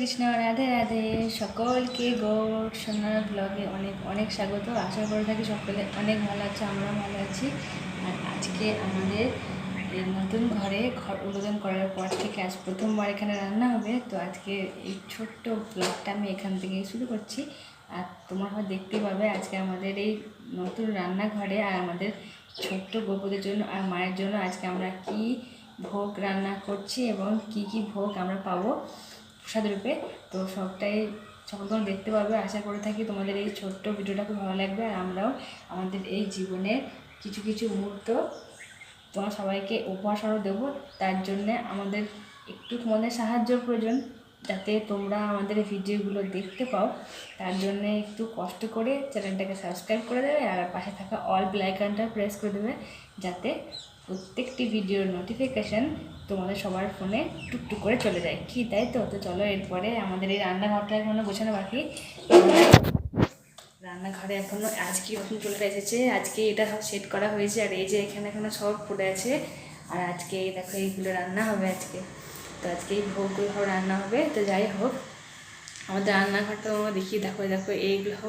কৃষ্ণ রাধে রাধে সকলকে গৌর সোনার ব্লগে অনেক অনেক স্বাগত। আশা করে থাকি সকলে অনেক ভালো আছে আমরা ভালো আছি। আর আজকে আমাদের এই নতুন ঘরে ঘর উদ্বোধন করার পর থেকে আজ প্রথমবার এখানে রান্না হবে। তো আজকে এই ছোট্ট ব্লগটা আমি এখান থেকে শুরু করছি। আর তোমরা হয়তো দেখতে পাবে আজকে আমাদের এই নতুন রান্নাঘরে আর আমাদের ছোট্ট গোপুদের জন্য আর মায়ের জন্য আজকে আমরা কি ভোগ রান্না করছি এবং কি কি ভোগ আমরা পাবো। প্রসাদ রূপে। তো সবটাই সকল তোমরা দেখতে পাবে আশা করে থাকি তোমাদের এই ছোট্ট ভিডিওটা খুব ভালো লাগবে। আর আমরাও আমাদের এই জীবনের কিছু কিছু মুহূর্ত তোমরা সবাইকে উপহাসও দেবো। তার জন্যে আমাদের একটু তোমাদের সাহায্যর প্রয়োজন, যাতে তোমরা আমাদের ভিডিওগুলো দেখতে পাও। তার জন্য একটু কষ্ট করে চ্যানেলটাকে সাবস্ক্রাইব করে দেবে আর পাশে থাকা অল ব্লাইকনটা প্রেস করে দেবে, যাতে প্রত্যেকটি ভিডিওর নোটিফিকেশান তোমাদের সবার ফোনে টুকটুক করে চলে যায়। কি তাই তো? তো চলো এরপরে আমাদের এই রান্নাঘরটা এখনও গোছানো বাকি। রান্নাঘরে এখনও আজকে নতুন চলে এসেছে। আজকে এটা সব সেট করা হয়েছে আর এই যে এখানে এখনও সব পড়ে আছে। আর আজকে দেখো এইগুলো রান্না হবে আজকে। তো আজকে এই ভোগগুলো রান্না হবে। তো যাই হোক, আমাদের রান্নাঘরটা দেখিয়ে দেখো দেখো এইগুলো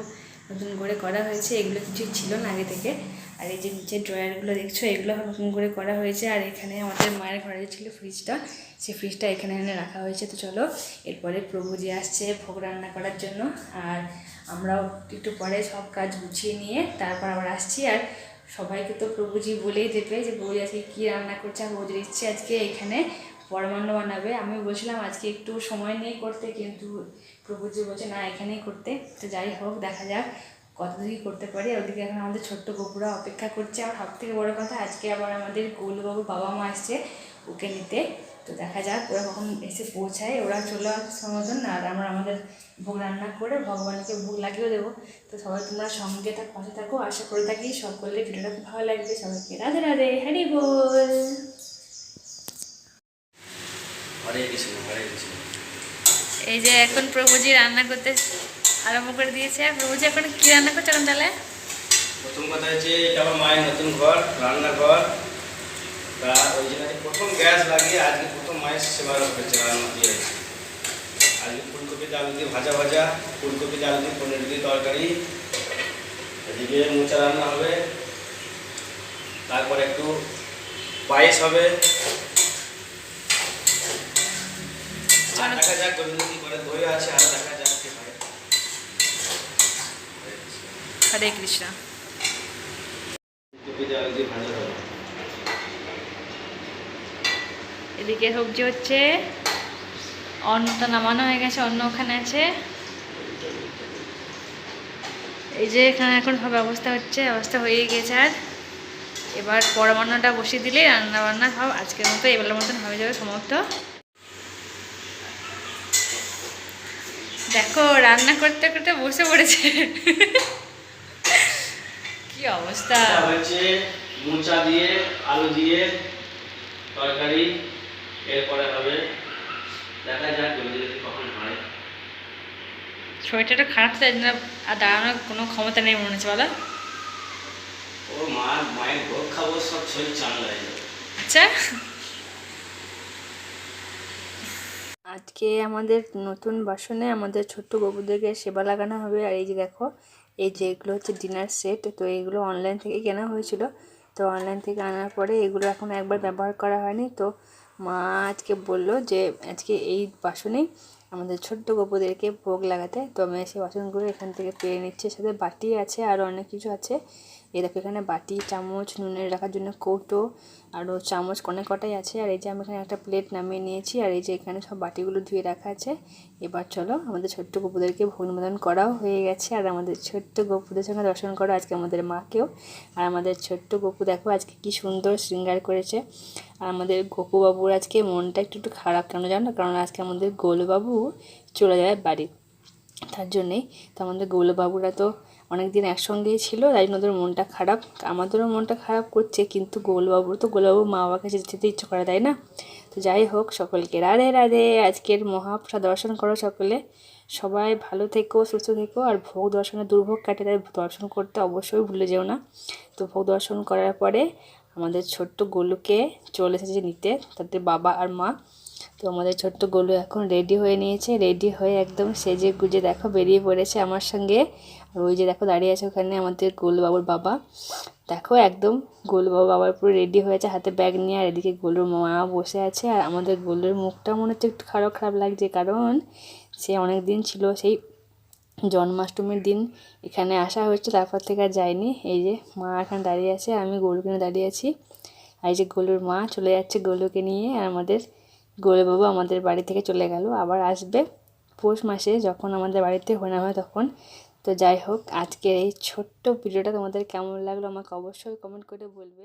নতুন করে করা হয়েছে, এগুলো কিছুই ছিল না আগে থেকে। আর এই যে নিচে ড্রয়ারগুলো দেখছ, এগুলো নতুন করে করা হয়েছে। আর এখানে আমাদের মায়ের ঘরে যে ছিল ফ্রিজটা সেই ফ্রিজটা এখানে এনে রাখা হয়েছে। তো চলো, এরপরে প্রভুজি আসছে ভোগ রান্না করার জন্য। আর আমরাও একটু পরে সব কাজ গুছিয়ে নিয়ে তারপর আবার আসছি। আর সবাইকে তো প্রভুজি বলেই দেবে যে প্রভুজি আজকে কী রান্না করছে? আর প্রভুজির ইচ্ছে আজকে এখানে পরমান্ন বানাবে। আমি বলছিলাম আজকে একটু সময় নেই করতে, কিন্তু প্রভুজি বলছে, না, এখানেই করতে। তো যাই হোক, দেখা যাক কতদিন করতে পারি। ওদিকে এখন আমাদের ছোট্ট গোপুরা অপেক্ষা করছে। আর সব থেকে বড়ো কথা, আজকে আবার আমাদের গৌলবাবু বাবা মা আসছে ওকে নিতে। তো দেখা যাক, ওরা কখন এসে পৌঁছায়। ওরা চলে আসার মতন আর আমরা আমাদের ভোগ রান্না করে ভগবানকে ভোগ লাগিয়েও দেবো। তো সবাই তোমরা সঙ্গে থাক, পাশে থাকো। আশা করে থাকি সকলের ভিডিওটা খুব ভালো লাগবে। সবাইকে রাধে রাধে হ্যারি বল হরে কৃষ্ণ হরে কৃষ্ণ এই যে এখন প্রভুজি রান্না করতে আরম্ভ করে দিয়েছে। প্রভুজি এখন কি রান্না করছে এখন তাহলে? প্রথম কথা হচ্ছে এটা আমার মায়ের নতুন ঘর রান্নাঘর। তা ওই জন্য প্রথম গ্যাস লাগিয়ে আজকে প্রথম মায়ের সেবা হচ্ছে রান্না দিয়ে আজকে ফুলকপি আলু দিয়ে ভাজা ভাজা ফুলকপি আলু দিয়ে পনির দিয়ে তরকারি। এদিকে মোচা রান্না হবে। তারপর একটু পায়েস হবে। আর দেখা যাক গোবিন্দ কি করে দই আছে আর দেখা যাক কি হয়। হরে কৃষ্ণ। এদিকে সবজি হচ্ছে অন্নটা নামানো হয়ে গেছে অন্য ওখানে আছে। এই যে এখানে এখন সব ব্যবস্থা হচ্ছে ব্যবস্থা হয়ে গেছে আর। এবার পরমান্নটা বসিয়ে দিলে রান্না বান্না সব আজকের মতো এবেলার মতন হয়ে যাবে সমাপ্ত দেখো রান্না করতে করতে বসে পড়েছে। কি অবস্থা? হচ্ছে মোচা দিয়ে আলু দিয়ে তরকারি এরপরে হবে দেখা যাক কখন হয়। শরীরটা একটু খারাপ তাই জন্য আর দাঁড়ানোর কোনো ক্ষমতা নেই মনে হচ্ছে বলো। ও মা মায়ের ভোগ খাব সব শরীর চাঙ্গা হয়ে যাবে। আচ্ছা। আজকে আমাদের নতুন বাসনে আমাদের ছোট্ট গবুদেরকে সেবা লাগানো হবে। আর এই যে দেখো, এই যে এগুলো হচ্ছে ডিনার সেট তো এইগুলো অনলাইন থেকে কেনা হয়েছিল। তো অনলাইন থেকে আনার পরে এগুলো এখন একবার ব্যবহার করা হয়নি। তো মা আজকে বলল যে, আজকে এই বাসনেই আমাদের ছোট্ট গপুদেরকে ভোগ লাগাতে। তো আমি সেই বাসনগুলো এখান থেকে পেয়ে নিচ্ছি, সাথে বাটি আছে আরও অনেক কিছু আছে। এই দেখো এখানে বাটি, চামচ, নুনের রাখার জন্য কৌটো আরও চামচ অনেক কটাই আছে, আর এই যে আমি এখানে একটা প্লেট নামিয়ে নিয়েছি, আর এই যে এখানে সব বাটিগুলো ধুয়ে রাখা আছে। এবার চলো, আমাদের ছোট্ট গপুদেরকে ভোগ নিবেদন করাও হয়ে গেছে, আর আমাদের ছোট্ট গপুদের সঙ্গে দর্শন করো, আজকে আমাদের মাকেও। আর আমাদের ছোট্ট গপু দেখো আজকে কি সুন্দর শৃঙ্গার করেছে। আর আমাদের গপুবাবুর আজকে মনটা একটু একটু খারাপ কেন জানো? কারণ আজকে আমাদের গোলবাবু চলে যায় বাড়ি তার জন্যেই তো আমাদের গৌলবাবুরা তো অনেক দিন একসঙ্গেই ছিল, তাই জন্য ওদের মনটা খারাপ। আমাদেরও মনটা খারাপ করছে, কিন্তু গোলবাবুর তো গোলবাবু মা বাবার কাছে যেতে ইচ্ছে করে, তাই না? তো যাই হোক, সকলকে রাধে রাধে। আজকের মহাপ্রসাদ দর্শন করো সকলে। সবাই ভালো থেকো, সুস্থ থেকো, আর ভোগ দর্শনে দুর্ভোগ কাটে তাই দর্শন করতে অবশ্যই ভুলে যেও না। তো ভোগ দর্শন করার পরে আমাদের ছোট্ট গোলুকে চলে এসেছে নিতে, তাদের বাবা আর মা। তো আমাদের ছোট্ট গোলু এখন রেডি হয়ে নিয়েছে রেডি হয়ে একদম সেজে গুজে দেখো বেরিয়ে পড়েছে আমার সঙ্গে। আর ওই যে দেখো দাঁড়িয়ে আছে ওখানে আমাদের গোলু বাবুর বাবা। দেখো একদম গোলু বাবু বাবার পুরো রেডি হয়েছে, হাতে ব্যাগ নিয়ে আর এদিকে গোলুর মা বসে আছে। আর আমাদের গোলুর মুখটা মনে হচ্ছে একটু খারাপ খারাপ লাগছে কারণ সে অনেক দিন ছিল সেই জন্মাষ্টমীর দিন। এখানে আসা হয়েছে, তারপর থেকে আর যায়নি। এই যে মা এখানে দাঁড়িয়ে আছে, আমি গরুকে কিনে দাঁড়িয়ে আছি। আর এই যে গরুর মা চলে যাচ্ছে গরুকে নিয়ে, আর আমাদের গরু বাবু আমাদের বাড়ি থেকে চলে গেল, আবার আসবে। পৌষ মাসে যখন আমাদের বাড়িতে হয়ে হয় তখন। তো যাই হোক, আজকের এই ছোট্ট ভিডিওটা তোমাদের কেমন লাগল আমাকে অবশ্যই কমেন্ট করে বলবে।